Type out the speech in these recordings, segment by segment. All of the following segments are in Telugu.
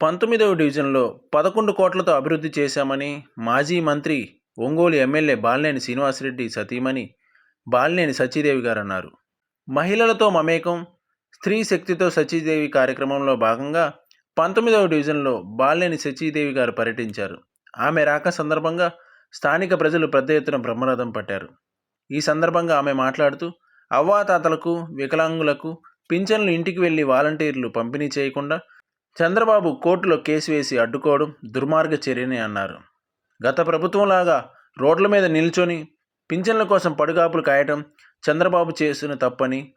పంతొమ్మిదవ డివిజన్లో పదకొండు కోట్లతో అభివృద్ధి చేశామని మాజీ మంత్రి ఒంగోలు ఎమ్మెల్యే బాలినేని శ్రీనివాసరెడ్డి సతీమణి బాలినేని సచీదేవి గారు అన్నారు మహిళలతో మమేకం స్త్రీ శక్తితో సచీదేవి కార్యక్రమంలో భాగంగా పంతొమ్మిదవ డివిజన్లో బాలినేని సచీదేవి గారు పర్యటించారు. ఆమె రాక సందర్భంగా స్థానిక ప్రజలు పెద్ద ఎత్తున బ్రహ్మరథం పట్టారు. ఈ సందర్భంగా ఆమె మాట్లాడుతూ అవ్వాతాతలకు వికలాంగులకు పింఛన్లు ఇంటికి వెళ్ళి వాలంటీర్లు పంపిణీ చేయకుండా చంద్రబాబు కోర్టులో కేసు వేసి అడ్డుకోవడం దుర్మార్గ చర్యని అన్నారు. గత ప్రభుత్వంలాగా రోడ్ల మీద నిల్చొని పింఛన్ల కోసం పడుగాపులు కాయటం చంద్రబాబు చేసిన తప్పని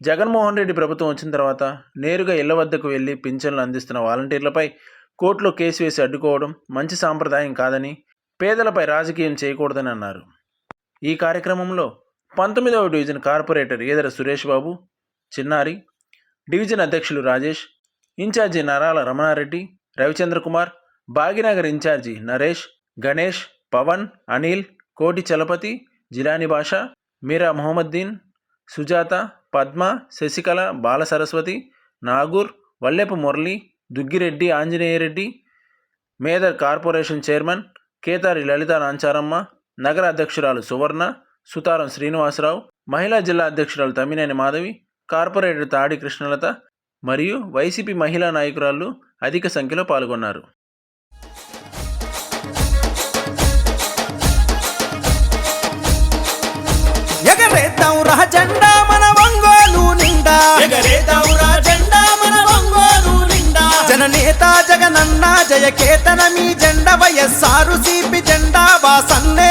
జగన్మోహన్ రెడ్డి ప్రభుత్వం వచ్చిన తర్వాత నేరుగా ఇళ్ళ వద్దకు వెళ్ళి పింఛన్లు అందిస్తున్న వాలంటీర్లపై కోర్టులో కేసు వేసి అడ్డుకోవడం మంచి సాంప్రదాయం కాదని పేదలపై రాజకీయం చేయకూడదని అన్నారు. ఈ కార్యక్రమంలో పంతొమ్మిదవ division corporator Edara Suresh Babu Chinnari division అధ్యక్షులు Rajesh incharge Narala Ramanareddy Ravichandra Kumar Bhagyanagar incharge Naresh Ganesh Pavan Anil Koti Chalapathi Jilani Basha Meera Mohammeddin Sujatha Padma Sasikala Bala Saraswathi Nagur Vallepu Murali Duggireddy Anjaneyareddy Medar corporation chairman Ketari Lalitha Nancharamma నగర అధ్యక్షురాలు సువర్ణ సుతారం శ్రీనివాసరావు మహిళా జిల్లా అధ్యక్షురాలు తమ్మినేని మాధవి కార్పొరేటర్ తాడి కృష్ణలత మరియు వైసీపీ మహిళా నాయకురాలు అధిక సంఖ్యలో పాల్గొన్నారు. ఎగరేద్దాం రా జెండా మన నిండా. ఎగరేదావురా జెండా మన ఒంగోలు నిండా. జననేత జగనన్న జయ కేతన మీ జెండ వయస్సారు సిపి జెండా వాసన్నే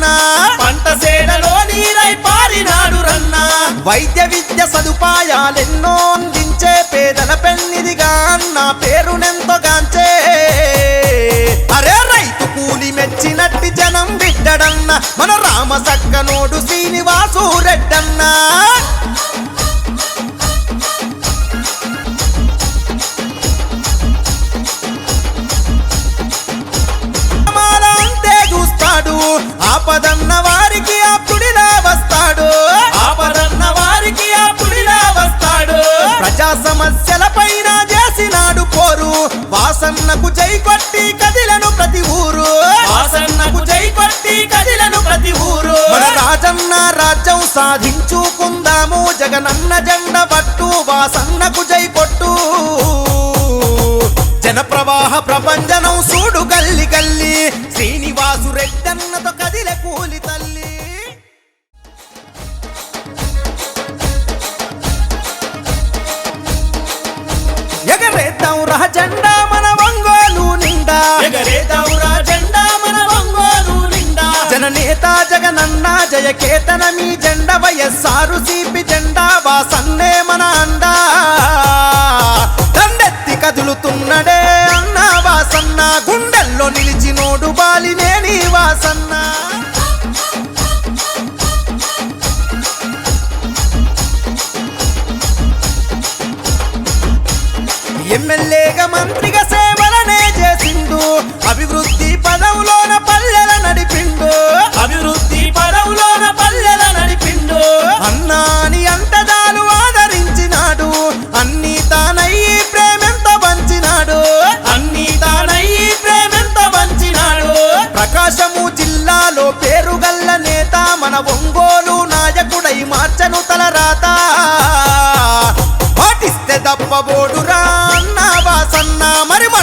రన్న. పంట నీరై పారినాడు రన్నా. వైద్య విద్య సదుపాయాలెన్నో అందించే పేదల పెన్నిదిగా అన్న పేరునెంతగాంచే అరే రైతు కూలి మెచ్చినట్టి జనం బిడ్డడన్న మన రామ సక్కనోడు ప్రజా సమస్యల పైన చేసినాడు పోరు. వాసన్నకు జై కొట్టి కదిలను ప్రతి ఊరు. వాసన్నకు జై కొట్టి కదిలను ప్రతి ఊరు. మన రాజన్న రాజ్యం సాధించుకుందాము. జగనన్న జెండ పట్టు వాసన్నకు జై కొట్టు. జన ప్రవాహ ప్రపంచనం జయ కేతన మీ జెండ వయస్సారు సిపి జెండా వాసన్నే మన అండా. దండెత్తి కదులుతున్నడే అన్న వాసన్న గుండెల్లో నిలిచినోడు బాలినేని వాసన్న. ఎమ్మెల్యేగా మంత్రిగా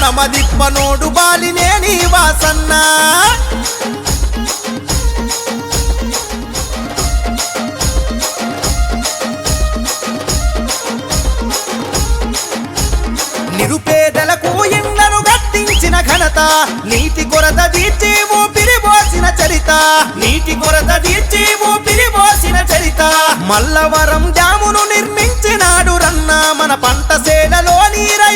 మరి మడమ దిప్పనోడు బాలినేని వాసన్న. నిరుపేదలకు ఇండ్లను గట్టించిన ఘనత నీటి కొరత తీర్చి ఊపిరి పోసిన చరిత. నీటి కొరత తీర్చి ఊపిరి పోసిన చరిత. మల్లవరం డ్యామును నిర్మించినాడు రన్న మన పంట సేలలో నీరై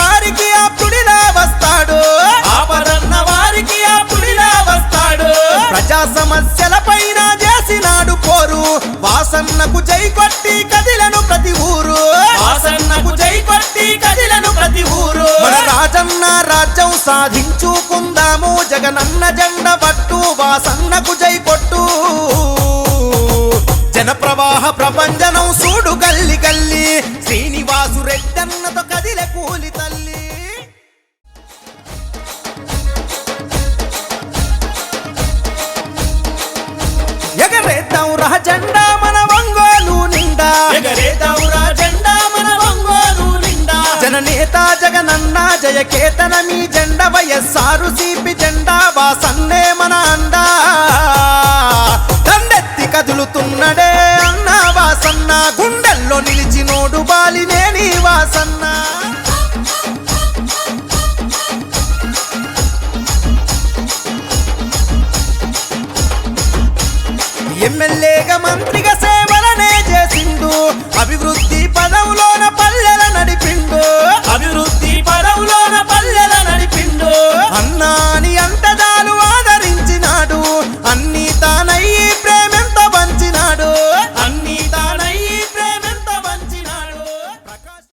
వాసన్నకు జై కొట్టి కదిలను ప్రతి ఊరు. వాసన్నకు జై కొట్టి కదిలను ప్రతి ఊరు. మన రాజన్న రాజ్యం సాధించుకుందాము. జగనన్న జెండ పట్టు వాసన్నకు జై కొట్టు జన ప్రవాహ ప్రపంచనం సూడు గల్లి గల్లి. శ్రీనివాసు రెడ్డన్నతో కదిలే కూలి తల్లి. ఎగరేద్దాం రా జననేత జగనన్న జయకేతన మీ జెండ వయస్సారు సిపి జెండా వాసన్నే మన అండా. దండెత్తి కదులుతున్నడే